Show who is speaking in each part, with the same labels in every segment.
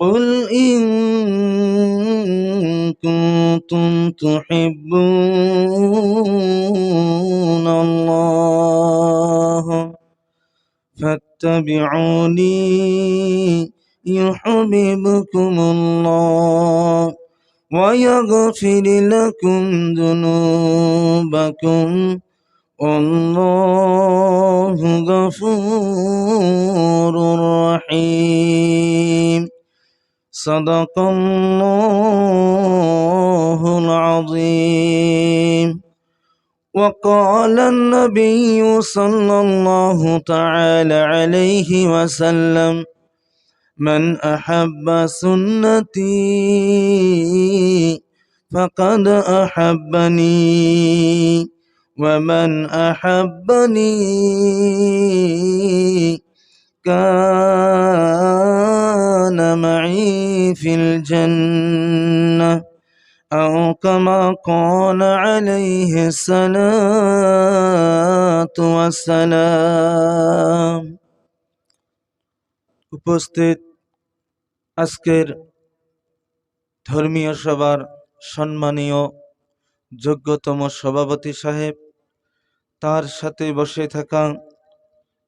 Speaker 1: قل إن كنتم تحبون الله فاتبعوني يحببكم الله ويغفر لكم ذنوبكم والله غفور رحيم صدق الله العظيم. وقال النبي صلى الله تعالى عليه وسلم من أحب سنتي فقد أحبني ومن أحبني كان معي في الجنة أو كما قال عليه الصلاة والسلام উপস্থিত আজকের ধর্মীয় সভার সম্মানীয় যোগ্যতম সভাপতি সাহেব তার সাথে বসে থাকা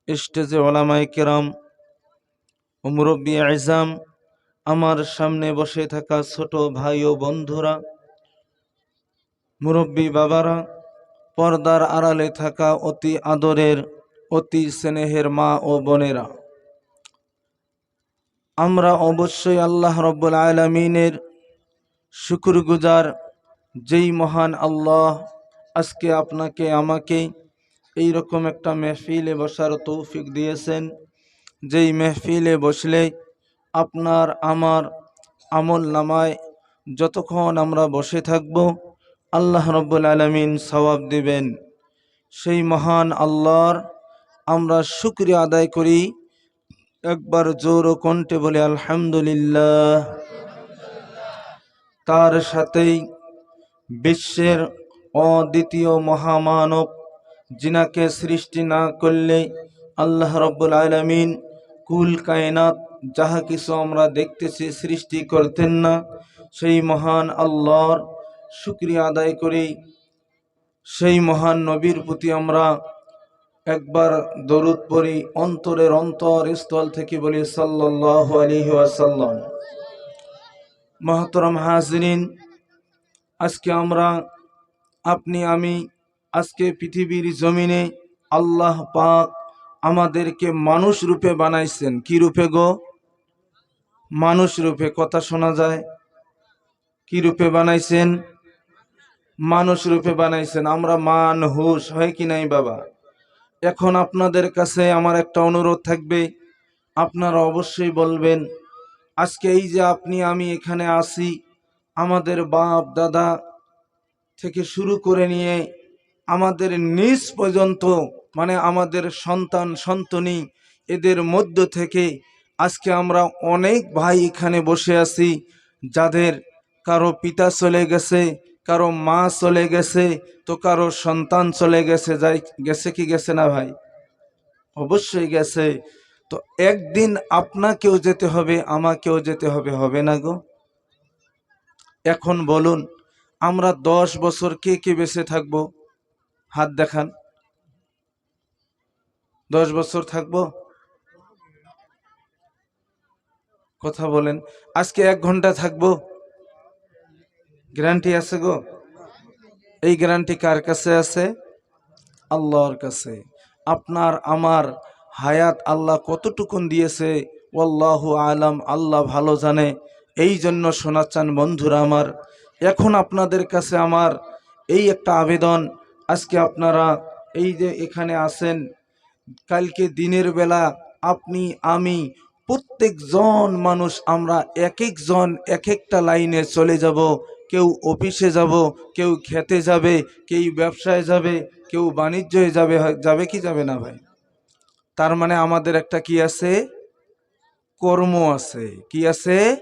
Speaker 1: স্টেজে ওলামাই কেরাম ও মুরব্বী আইজাম আমার সামনে বসে থাকা ছোট ভাই ও বন্ধুরা, মুরব্বী বাবারা, পর্দার আড়ালে থাকা অতি আদরের, অতি স্নেহের মা ও বোনেরা। আমরা অবশ্যই আল্লাহ রব্বুল আলমিনের শুকুরগুজার, যেই মহান আল্লাহ আজকে আপনাকে আমাকে এই রকম একটা মেহফিলে বসার তৌফিক দিয়েছেন। যেই মেহফিলে বসলে আপনার, আমার আমল নামায় যতক্ষণ আমরা বসে থাকব, আল্লাহ রব্বুল আলমিন সওয়াব দিবেন। সেই মহান আল্লাহর আমরা শুক্রিয়া আদায় করি। একবার জোর ও কণ্ঠে বলে, আলহামদুলিল্লাহ। তার সাথেই বিশ্বের অদ্বিতীয় মহামানব জিনাকে সৃষ্টি না করলে আল্লাহ রব্বুল আলমিন কুল কায়নাত, যাহা কিছু আমরা দেখতেছি, সৃষ্টি করতেন না। সেই মহান আল্লাহর শুক্রিয়া আদায় করি। সেই মহান নবীর প্রতি আমরা একবার দরুদ পড়ি, অন্তরের অন্তর স্থল থেকে বলি সাল্লাহ আলহি আসাল্লাম মহতরম হাজরিন, আজকে আমরা আপনি, আমি, আজকে পৃথিবীর জমিনে আল্লাহ পাক আমাদেরকে মানুষ রূপে বানাইছেন। কি রূপে গো? মানুষ রূপে কথা শোনা যায়। কি রূপে বানাইছেন? মানুষ রূপে বানাইছেন। আমরা মান হুশ হয় কি নাই বাবা? এখন আপনাদের কাছে আমার একটা অনুরোধ থাকবে। আপনারা অবশ্যই বলবেন, আজকে এই যে আপনি, আমি এখানে আসি আমাদের বাপ, দাদা থেকে শুরু করে নিয়ে আমাদের নিজ পর্যন্ত মানে আমাদের সন্তান, সন্তনি, এদের মধ্য থেকে আজকে আমরা অনেক ভাই এখানে বসে আছি, যাদের কারও পিতা চলে গেছে, কারও মা চলে গেছে, তো কারও সন্তান চলে গেছে, যাই গেছে কি গেছে না ভাই? অবশ্যই গেছে। তো একদিন আপনাকেও যেতে হবে, আমাকেও যেতে হবে হবে না গো? এখন বলুন, আমরা দশ বছর কে কে বেঁচে থাকব? হাত দেখান। দশ বছর থাকব? কথা বলেন, আজকে এক ঘণ্টা থাকব? গ্যারান্টি আছে গো? এই গ্যারান্টি কার কাছে আছে? আল্লাহর কাছে। আপনার, আমার হায়াত আল্লাহ কতটুকুন দিয়েছে? ওল্লাহু আলাম, আল্লাহ ভালো জানে। এই জন্য শোনাচ্ছেন বন্ধুরা আমার, এখন আপনাদের কাছে আমার এই একটা আবেদন। আজকে আপনারা এই যে এখানে আসেন কালকে দিনের বেলা আপনি, আমি প্রত্যেকজন মানুষ, আমরা এক একজন এক একটা লাইনে চলে যাব। কেউ অফিসে যাব, কেউ খেতে যাবে, কেউ ব্যবসায় যাবে, কেউ বাণিজ্যে যাবে যাবে কি যাবে না ভাই? তার মানে আমাদের একটা কি আছে? কর্ম আছে। কি আছে?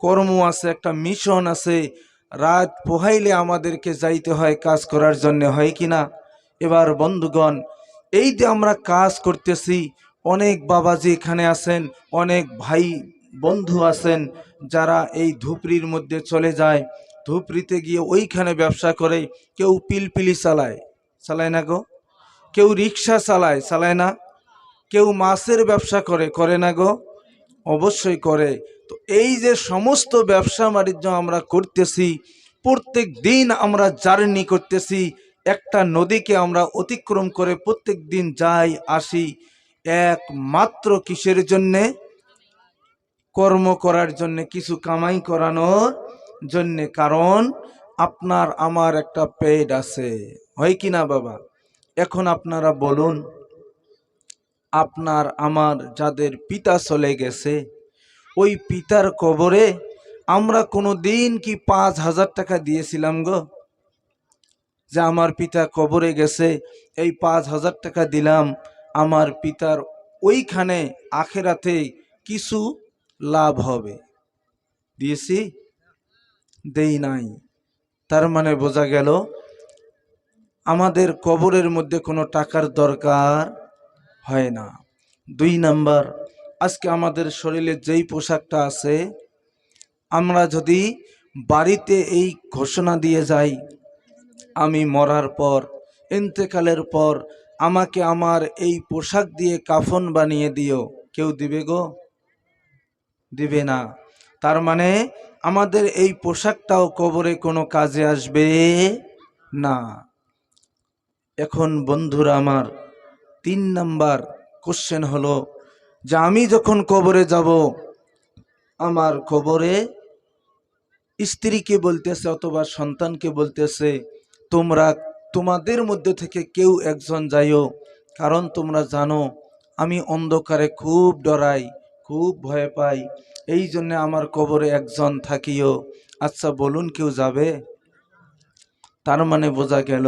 Speaker 1: কর্ম আছে, একটা মিশন আছে। রাত পোহাইলে আমাদেরকে যাইতে হয় কাজ করার জন্য, হয় কি না? এবার বন্ধুগণ এই যে আমরা কাজ করতেছি, অনেক বাবাজি এখানে আছেন, অনেক ভাই বন্ধু আছেন যারা এই ধুপড়ির মধ্যে চলে যায়। ধুপড়িতে গিয়ে ওইখানে ব্যবসা করে, কেউ পিলপিলি চালায়। চালায় না গো? কেউ রিক্সা চালায় চালায় না? কেউ মাছের ব্যবসা করে করে না গো? অবশ্যই করে। তো এই যে সমস্ত ব্যবসা বাণিজ্য আমরা করতেছি, প্রত্যেক দিন আমরা জার্নি করতেছি একটা নদীকে আমরা অতিক্রম করে প্রত্যেক দিন যাই, আসি একমাত্র কিসের জন্যে? কর্ম করার জন্য, কিছু কামাই করানোর জন্যে। কারণ আপনার আমার একটা পেট আছে। হয় কি না বাবা? এখন আপনারা বলুন, আপনার আমার যাদের পিতা চলে গেছে, ওই পিতার কবরে আমরা কোনো দিন কি পাঁচ হাজার টাকা দিয়েছিলাম গো? যে আমার পিতা কবরে গেছে, এই পাঁচ হাজার টাকা দিলাম। আমার পিতার ওইখানে আখেরাতে কিছু লাভ হবে। দিয়েছি? দেই নাই। তার মানে বোঝা গেল, আমাদের কবরের মধ্যে কোনো টাকার দরকার হয় না। দুই নাম্বার, আজকে আমাদের শরীরে যেই পোশাকটা আছে, আমরা যদি বাড়িতে এই ঘোষণা দিয়ে যাই আমি মরার পর ইন্তেকালের পর, আমাকে আমার এই পোশাক দিয়ে কাফন বানিয়ে দিও। কেউ দিবে গো? দিবে না। তার মানে আমাদের এই পোশাকটাও কবরে কোনো কাজে আসবে না। এখন বন্ধুরা আমার, তিন নাম্বার কোশ্চেন হলো যে আমি যখন কবরে যাব, আমার কবরে স্ত্রীকে বলতেছে অথবা সন্তানকে বলতেছে তোমরা তোমাদের মধ্যে থেকে কেউ একজন যাইও, কারণ তোমরা জানো, আমি অন্ধকারে খুব ডরাই, খুব ভয় পাই, এই জন্য আমার কবরে একজন থাকিও। আচ্ছা বলুন কেউ যাবে? তার মানে বোঝা গেল,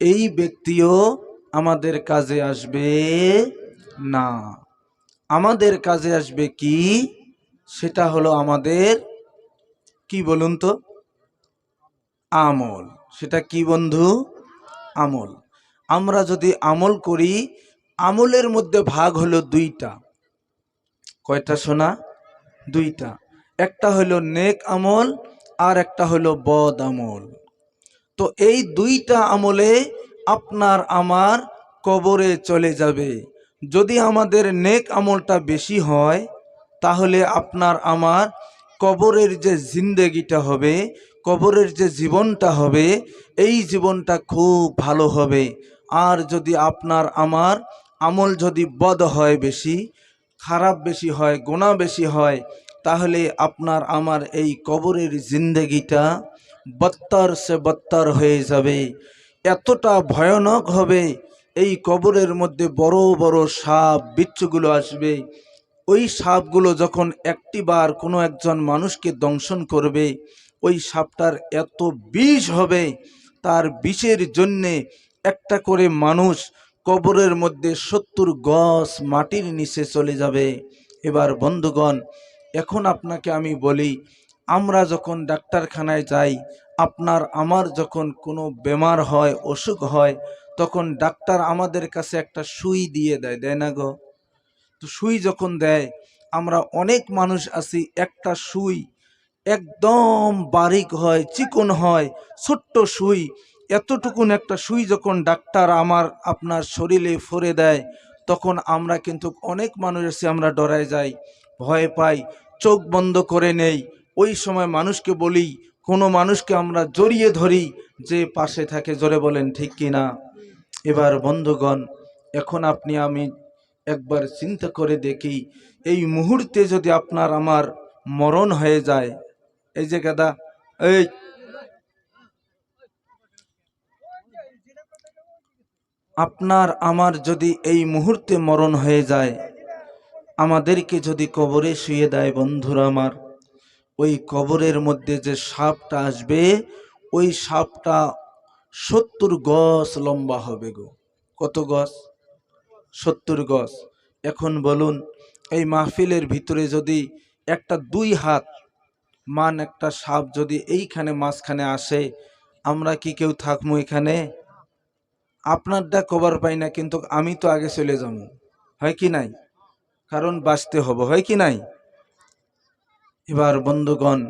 Speaker 1: এই ব্যক্তিও আমাদের কাজে আসবে না। আমাদের কাজে আসবে কি? সেটা হলো আমাদের, কি বলুন তো? আমল। সেটা কি বন্ধু? আমল। আমরা যদি আমল করি, আমলের মধ্যে ভাগ হলো দুইটা। কয়টা শোনা দুইটা। একটা হলো নেক আমল, আর একটা হলো বদ আমল। তো এই দুইটা আমলে আপনার আমার কবরে চলে যাবে। যদি আমাদের নেক আমলটা বেশি হয়, তাহলে আপনার আমার কবরের যে জিন্দেগিটা হবে কবরের যে জীবনটা হবে, এই জীবনটা খুব ভালো হবে। আর যদি আপনার আমার আমল যদি বদ হয় বেশি, খারাপ বেশি হয়, গোনা বেশি হয়, তাহলে আপনার আমার এই কবরের জিন্দেগিটা বত্তর সে বত্তর হয়ে যাবে। এতটা ভয়ানক হবে, এই কবরের মধ্যে বড় বড় সাপ বিচ্ছুগুলো আসবে। ওই সাপগুলো যখন একটিবার কোনো একজন মানুষকে দংশন করবে ওই সাপটার এত বিষ হবে, তার বিষের জন্যে একটা করে মানুষ কবরের মধ্যে সত্তর গজ মাটির নিচে চলে যাবে। এবার বন্ধুগণ, এখন আপনাকে আমি বলি, আমরা যখন ডাক্তারখানায় যাই, আপনার, আমার যখন কোনো বেমার হয়, অসুখ হয়, তখন ডাক্তার আমাদের কাছে একটা সুই দিয়ে দেয় দেয় না গো? তো সুই যখন দেয়, আমরা অনেক মানুষ আছি, একটা সুই একদম বারিক হয়, চিকন হয়, ছোট্ট সুই। এতটুকুন একটা সুই যখন ডাক্তার আমার আপনার শরীরে ফরে দেয়, তখন আমরা কিন্তু অনেক মানুষ এসে আমরা ডরায় যাই, ভয় পাই, চোখ বন্ধ করে নেই। ওই সময় মানুষকে বলি, কোনো মানুষকে আমরা জড়িয়ে ধরি যে পাশে থাকে, জোরে বলেন, ঠিক কি না? এবার বন্ধুগণ, এখন আপনি আমি একবার চিন্তা করে দেখি, এই মুহূর্তে যদি আপনার আমার মরণ হয়ে যায় এই যে গাদা, এই। আপনার আমার যদি এই মুহূর্তে মরণ হয়ে যায়, আমাদেরকে যদি কবরে শুয়ে দেয় বন্ধুরা আমার, ওই কবরের মধ্যে যে সাপটা আসবে, ওই সাপটা সত্তর গজ লম্বা হবে গো। কত গজ? সত্তর গজ। এখন বলুন, এই মাহফিলের ভিতরে যদি একটা দুই হাত মান একটা সাপ যদি এইখানে মাঝখানে আসে, আমরা কি কেউ থাকব এখানে? আপনারটা কভার পাই না, কিন্তু আমি তো আগে চলে যাব। হয় কি নাই? কারণ বাঁচতে হব, হয় কি নাই? এবার বন্ধুগণ,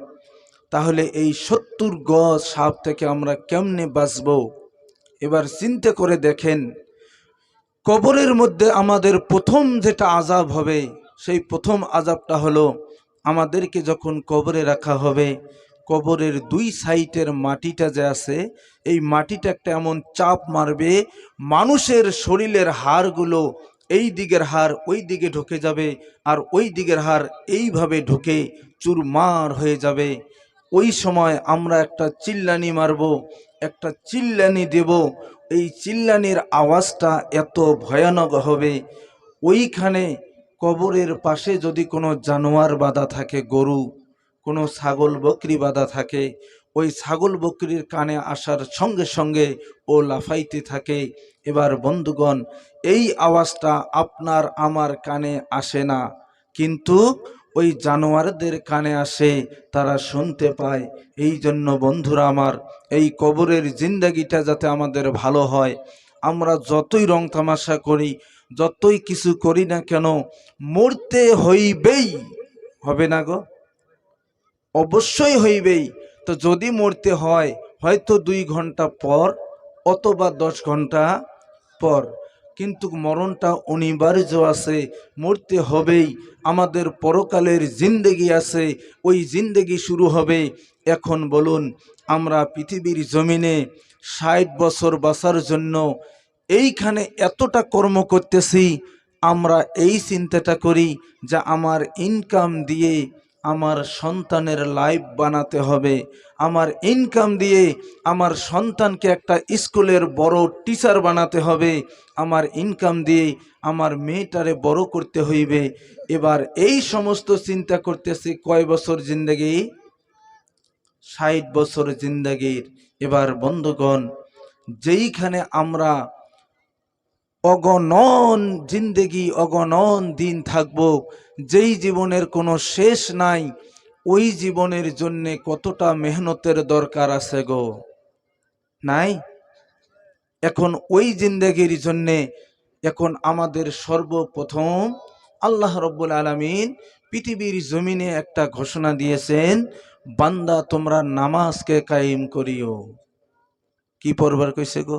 Speaker 1: তাহলে এই সত্তর গজ সাপ থেকে আমরা কেমনে বাঁচব? এবার চিন্তা করে দেখেন, কবরের মধ্যে আমাদের প্রথম যেটা আজাব হবে, সেই প্রথম আজাবটা হলো আমাদেরকে যখন কবরে রাখা হবে, কবরের দুই সাইটের মাটিটা যে আছে, এই মাটিটা একটা এমন চাপ মারবে, মানুষের শরীরের হাড়গুলো এই দিকের হাড় ওই দিকে ঢুকে যাবে আর ওই দিকের হাড় এইভাবে ঢুকে চুরমার হয়ে যাবে। ওই সময় আমরা একটা চিল্লানি মারব, একটা চিল্লানি দেব। এই চিল্লানির আওয়াজটা এত ভয়ানক হবে। ওইখানে কবরের পাশে যদি কোনো জানোয়ার বাঁধা থাকে, গরু, কোনো ছাগল বকরি বাঁধা থাকে, ওই ছাগল বকরির কানে আসার সঙ্গে সঙ্গে ও লাফাইতে থাকে। এবার বন্ধুগণ, এই আওয়াজটা আপনার আমার কানে আসে না, কিন্তু ওই জানোয়ারদের কানে আসে, তারা শুনতে পায়। এই জন্য বন্ধুরা আমার, এই কবরের জিন্দাগিটা যাতে আমাদের ভালো হয়। আমরা যতই রং তামাশা করি যতই কিছু করি না কেন, মরতে হইবেই। হবে না গো? অবশ্যই হইবেই। তো যদি মরতে হয়, হয়তো দুই ঘণ্টা পর অথবা দশ ঘণ্টা পর। কিন্তু মরণটা অনিবার্য আছে, মরতে হবেই। আমাদের পরকালের জিন্দেগি আছে, ওই জিন্দেগি শুরু হবে। এখন বলুন, আমরা পৃথিবীর জমিনে ষাট বছর বাঁচার জন্য এইখানে এতটা কর্ম করতেছি, আমরা এই চিন্তাটা করি যে আমার ইনকাম দিয়ে আমার সন্তানের লাইফ বানাতে হবে। আমার ইনকাম দিয়ে আমার সন্তানকে একটা স্কুলের বড় টিচার বানাতে হবে। আমার ইনকাম দিয়ে আমার মেয়েটারে বড় করতে হইবে। এবার এই সমস্ত চিন্তা করতেছি কয় বছর জিন্দগি? ষাট বছর জিন্দগির। এবার বন্ধুগণ, যেইখানে আমরা অগণন জিন্দেগি, অগণন দিন থাকব। যেই জীবনের কোনো শেষ নাই, ওই জীবনের জন্যে কতটা মেহনতের দরকার আছে গো। নাই? এখন ওই জিন্দেগির জন্যে এখন আমাদের সর্বপ্রথম আল্লাহ রব্বুল আলমিন পৃথিবীর জমিনে একটা ঘোষণা দিয়েছেন, বান্দা তোমরা নামাজকে কায়েম করিও। কি পড়বার কইছে গো?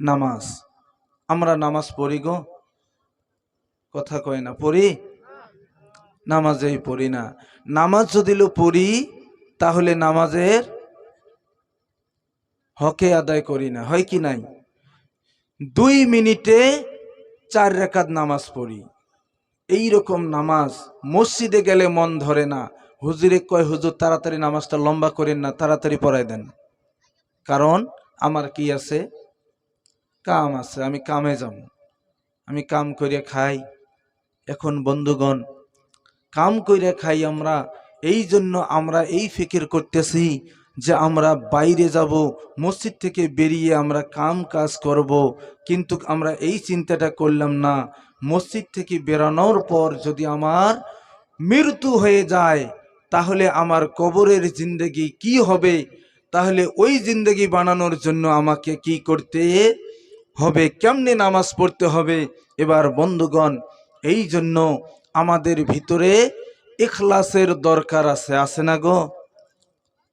Speaker 1: নামাজ। আমরা নামাজ পড়ি গো। কথা কয় না, পড়ি? নামাজেই পড়ি না। নামাজ যদি পড়ি, তাহলে নামাজের হকে আদায় করি না, হয় কি নাই? দুই মিনিটে চার রেখাত নামাজ পড়ি। এই রকম নামাজ মসজিদে গেলে মন ধরে না। হুজুরে কয়, হুজুর, তাড়াতাড়ি নামাজটা লম্বা করেন না, তাড়াতাড়ি পড়াই দেন। কারণ আমার কি আছে? কাম আছে, আমি কামে যাব। আমি কাম করে খাই। এখন বন্ধুগণ, কাম করে খাই আমরা এই জন্য আমরা এই ফিকির করতেছি যে আমরা বাইরে যাব, মসজিদ থেকে বেরিয়ে আমরা কাম কাজ করব। কিন্তু আমরা এই চিন্তাটা করলাম না, মসজিদ থেকে বেরানোর পর যদি আমার মৃত্যু হয়ে যায়, তাহলে আমার কবরের জিন্দগি কি হবে? তাহলে ওই জিন্দগি বানানোর জন্য আমাকে কি করতে হবে, কেমনে নামাজ পড়তে হবে? এবার বন্ধুগণ, এই জন্য আমাদের ভিতরে এখলাসের দরকার আছে আছে না গো?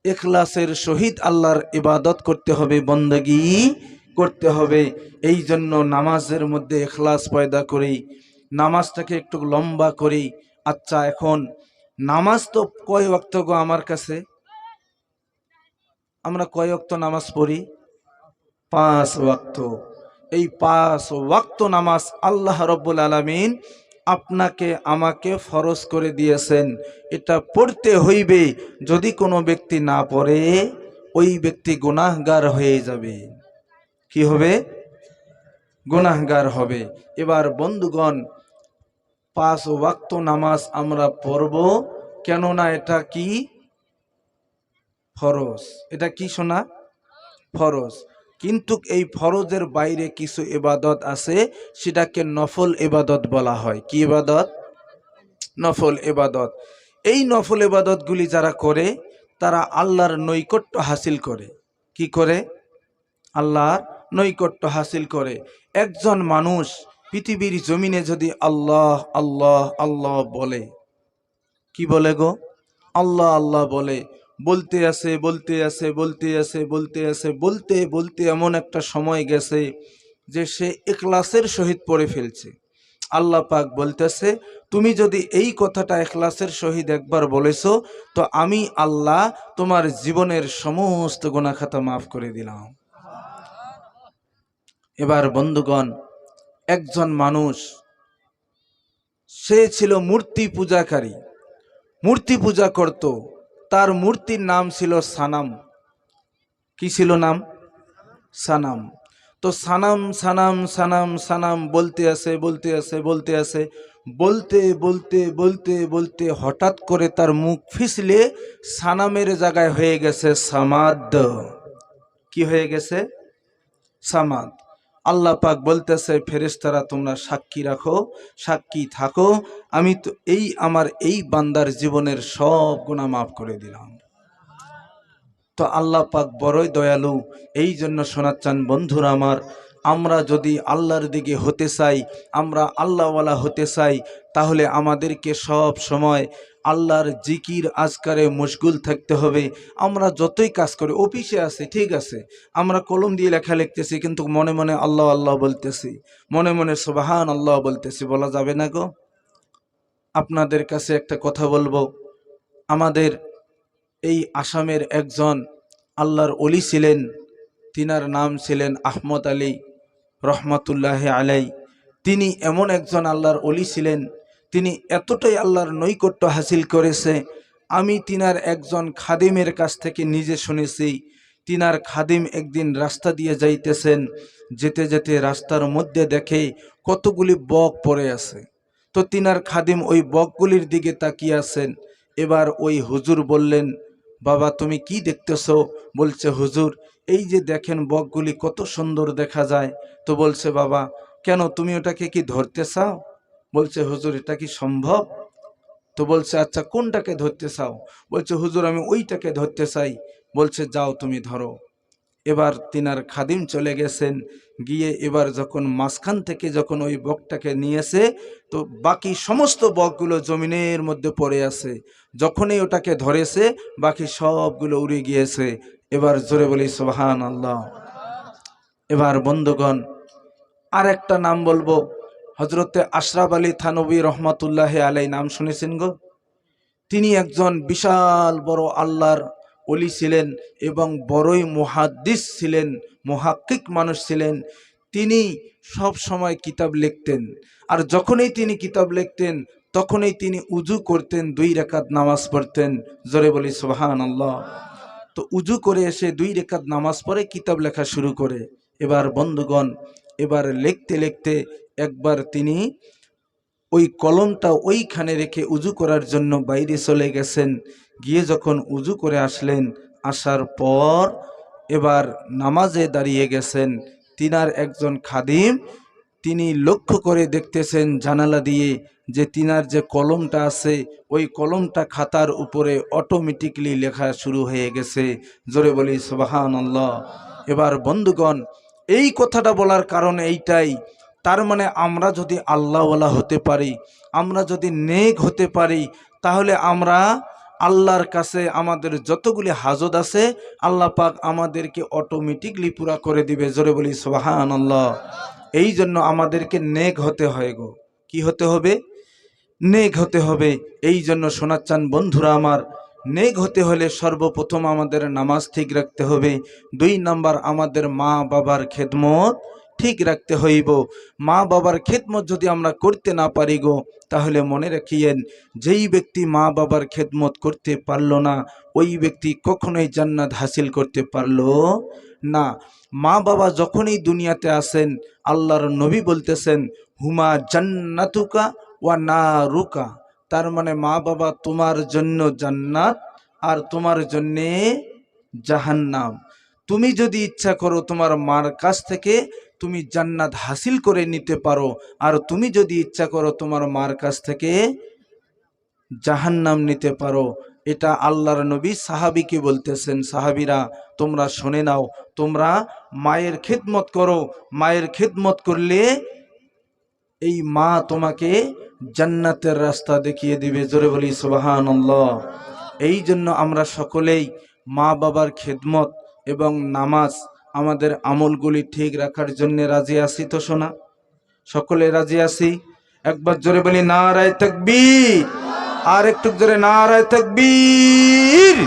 Speaker 1: এখলাসের সহিত আল্লাহর ইবাদত করতে হবে, বন্দগি করতে হবে। এই জন্য নামাজের মধ্যে এখলাস পয়দা করি, নামাজটাকে একটু লম্বা করি। আচ্ছা এখন নামাজ তো কয় ওয়াক্ত গো আমার কাছে? আমরা কয় ওয়াক্ত নামাজ পড়ি? পাঁচ ওয়াক্ত। এই পাঁচ ওয়াক্ত নামাজ আল্লাহ রব্বুল আলমিন আপনাকে, আমাকে ফরজ করে দিয়েছেন। এটা পড়তে হইবে, যদি কোনো ব্যক্তি না পড়ে, ওই ব্যক্তি গুনাহগার হয়ে যাবে। কি হবে? গুনাহগার হবে। এবার বন্ধুগণ, পাঁচ ওয়াক্ত নামাজ আমরা পড়ব, কেননা এটা কি? ফরজ। এটা কি শোনা? ফরজ। কিন্তু এই ফরজের বাইরে কিছু এবাদত আছে, সেটাকে নফল এবাদত বলা হয়। কি এবাদত নফল এবাদত এই নফল এবাদতগুলি যারা করে, তারা আল্লাহর নৈকট্য হাসিল করে। কি করে? আল্লাহর নৈকট্য হাসিল করে। একজন মানুষ পৃথিবীর জমিনে যদি আল্লাহ আল্লাহ আল্লাহ বলে, কি বলে গো? আল্লাহ আল্লাহ বলে। বলতে আছে বলতে আছে বলতে আছে বলতে আছে, বলতে বলতে এমন একটা সময় গেছে যে সে এখলাসের সহিত পড়ে ফেলছে। আল্লাহ পাক বলতেছে, তুমি যদি এই কথাটা এখলাসের সহিত একবার বলেছ, তো আমি আল্লাহ তোমার জীবনের সমস্ত গোনাখাতা মাফ করে দিলাম। এবার বন্ধুগণ, একজন মানুষ, সে ছিল মূর্তি পূজাকারী। মূর্তি পূজা করত তার মূর্তির নাম ছিল সানাম। কি ছিল নাম? সানাম। তো সানাম সানাম সানাম সানাম বলতে আছে বলতে আছে বলতে আছে বলতে বলতে বলতে বলতে হঠাৎ করে তার মুখ ফিসলে সানামের জায়গায় হয়ে গেছে সামাদ। কি হয়ে গেছে? সামাদ। আল্লাহ পাক বলতেছে, ফেরেশতারা, তোমরা সাক্ষী রাখো, সাক্ষী থাকো। আমি তো এই, আমার এই বান্দার জীবনের সব গুণা মাফ করে দিলাম। তো আল্লাহ পাক বড়ই দয়ালু। এই জন্য শোনাচ্ছেন, বন্ধুরা আমার, আমরা যদি আল্লাহর দিকে হতে চাই, আমরা আল্লাহওয়ালা হতে চাই, তাহলে আমাদেরকে সব সময় আল্লাহর জিকির আজকারে মশগুল থাকতে হবে। আমরা যতই কাজ করি, অফিসে আছি, ঠিক আছে। আমরা কলম দিয়ে লেখা লিখতেছি, কিন্তু মনে মনে আল্লাহ আল্লাহ বলতেছি। মনে মনে সুবাহান আল্লাহ বলতেছি, বলা যাবে না গো? আপনাদের কাছে একটা কথা বলব। আমাদের এই আসামের একজন আল্লাহর অলি ছিলেন, তিনার নাম ছিলেন আহমদ আলী রহমতুল্লাহ আলাই তিনি এমন একজন আল্লাহর অলি ছিলেন তিনি এতটাই আল্লাহর নৈকট্য হাসিল করেছে, আমি তিনার একজন খাদিমের কাছ থেকে নিজে শুনেছি, তিনার খাদিম একদিন রাস্তা দিয়ে যাইতেছেন, যেতে যেতে রাস্তার মধ্যে দেখে কতগুলি বক পড়ে আছে। তো তিনার খাদিম ওই বকগুলির দিকে তাকিয়ে আছেন এবার ওই হুজুর বললেন, বাবা, তুমি কি দেখতেছ? বলছে, হুজুর, এই যে দেখেন বকগুলি কত সুন্দর দেখা যায়। তো বলছে, বাবা, কেন তুমি ওটাকে কি ধরতে চাও? বলছে, হুজুর, এটা কি সম্ভব? তো বলছে আচ্ছা কোনটাকে ধরতে চাও? বলছে, হুজুর, আমি ওইটাকে ধরতে চাই। বলছে, যাও তুমি ধরো। এবার তিনার খাদিম চলে গেছেন, গিয়ে এবার যখন মাঝখান থেকে যখন ওই বকটাকে নিয়েছে তো বাকি সমস্ত বকগুলো জমিনের মধ্যে পড়ে আছে। যখনই ওটাকে ধরেছে, বাকি সবগুলো উড়ে গিয়েছে। এবার জোরে বলি সোহান আল্লাহ এবার বন্ধুগণ আর একটা নাম বলব হজরতে আশরাফ আলী থানবী রহমতুল্লাহ আলাই নাম শুনেছেন গো? তিনি একজন বিশাল বড় আল্লাহর অলি ছিলেন এবং বড়ই মুহাদ্দিস ছিলেন, মহাক্কিক মানুষ ছিলেন। তিনি সব সময় কিতাব লিখতেন। আর যখনই তিনি কিতাব লিখতেন, তখনই তিনি উজু করতেন, দুই রেখাত নামাজ পড়তেন। জোরে বলি সোহান আল্লাহ তো উজু করে এসে দুই রেখাত নামাজ পড়ে কিতাব লেখা শুরু করে। এবার বন্ধুগণ, এবার লিখতে লিখতে একবার তিনি ওই কলমটা ওইখানে রেখে উজু করার জন্য বাইরে চলে গেছেন। গিয়ে যখন উজু করে আসলেন, আসার পর এবার নামাজে দাঁড়িয়ে গেছেন। তিনার একজন খাদিম, তিনি লক্ষ্য করে দেখতেছেন জানালা দিয়ে যে তিনার যে কলমটা আছে, ওই কলমটা খাতার উপরে অটোমেটিকলি লেখা শুরু হয়ে গেছে। জোরে বলি সুবাহান এবার বন্ধুগণ, এই কথাটা বলার কারণ এইটাই তার মানে আমরা যদি আল্লাহওয়ালা হতে পারি, আমরা যদি নেক হতে পারি, তাহলে আমরা আল্লাহর কাছে আমাদের যতগুলি হাজত আছে, আল্লাহ পাক আমাদেরকে অটোমেটিকলি পুরা করে দিবে। জোরে বলি সোহান আল্লাহ এই জন্য আমাদেরকে নেক হতে হয় গো। কি হতে হবে? নেক হতে হবে। এই জন্য শোনাচ্চান বন্ধুরা আমার, নেক হতে হলে সর্বপ্রথম আমাদের নামাজ ঠিক রাখতে হবে। দুই নাম্বার, আমাদের মা বাবার খেদমত ঠিক রাখতে হইব। মা বাবার খেদমত যদি আমরা করতে না পারি গো, তাহলে মনে রাখিয়েন, যেই ব্যক্তি মা বাবার খেদমত করতে পারল না, ওই ব্যক্তি কখনোই জান্নাত হাসিল করতে পারল না। মা বাবা যখনই দুনিয়াতে আসেন, আল্লাহর নবী বলতেছেন, হুমা জান্নাতুকা ওয়া না রুকা তার মানে মা বাবা তোমার জন্য জান্নাত আর তোমার জন্যে জাহান্নাম। তুমি যদি ইচ্ছা করো তোমার মার কাছ থেকে তুমি জান্নাত হাসিল করে নিতে পারো। আর তুমি যদি ইচ্ছা করো তোমার মার কাছ থেকে জাহান্নাম নিতে পারো। এটা আল্লাহর নবী সাহাবিকে বলতেছেন? সাহাবিরা, তোমরা শুনে নাও। তোমরা মায়ের খেদমত করো। মায়ের খেদমত করলে এই মা তোমাকে জান্নাতের রাস্তা দেখিয়ে দিবে। জোরে বলি সুবাহান এই জন্য আমরা সকলেই মা বাবার খেদমত এবং নামাজ আমাদের আমলগুলি ঠিক রাখার জন্য রাজি আছি তো শোনা সকলে রাজি আসি একবার জোরে বলি না রায় থাকবি আর একটু জোরে না রায় তকবীর।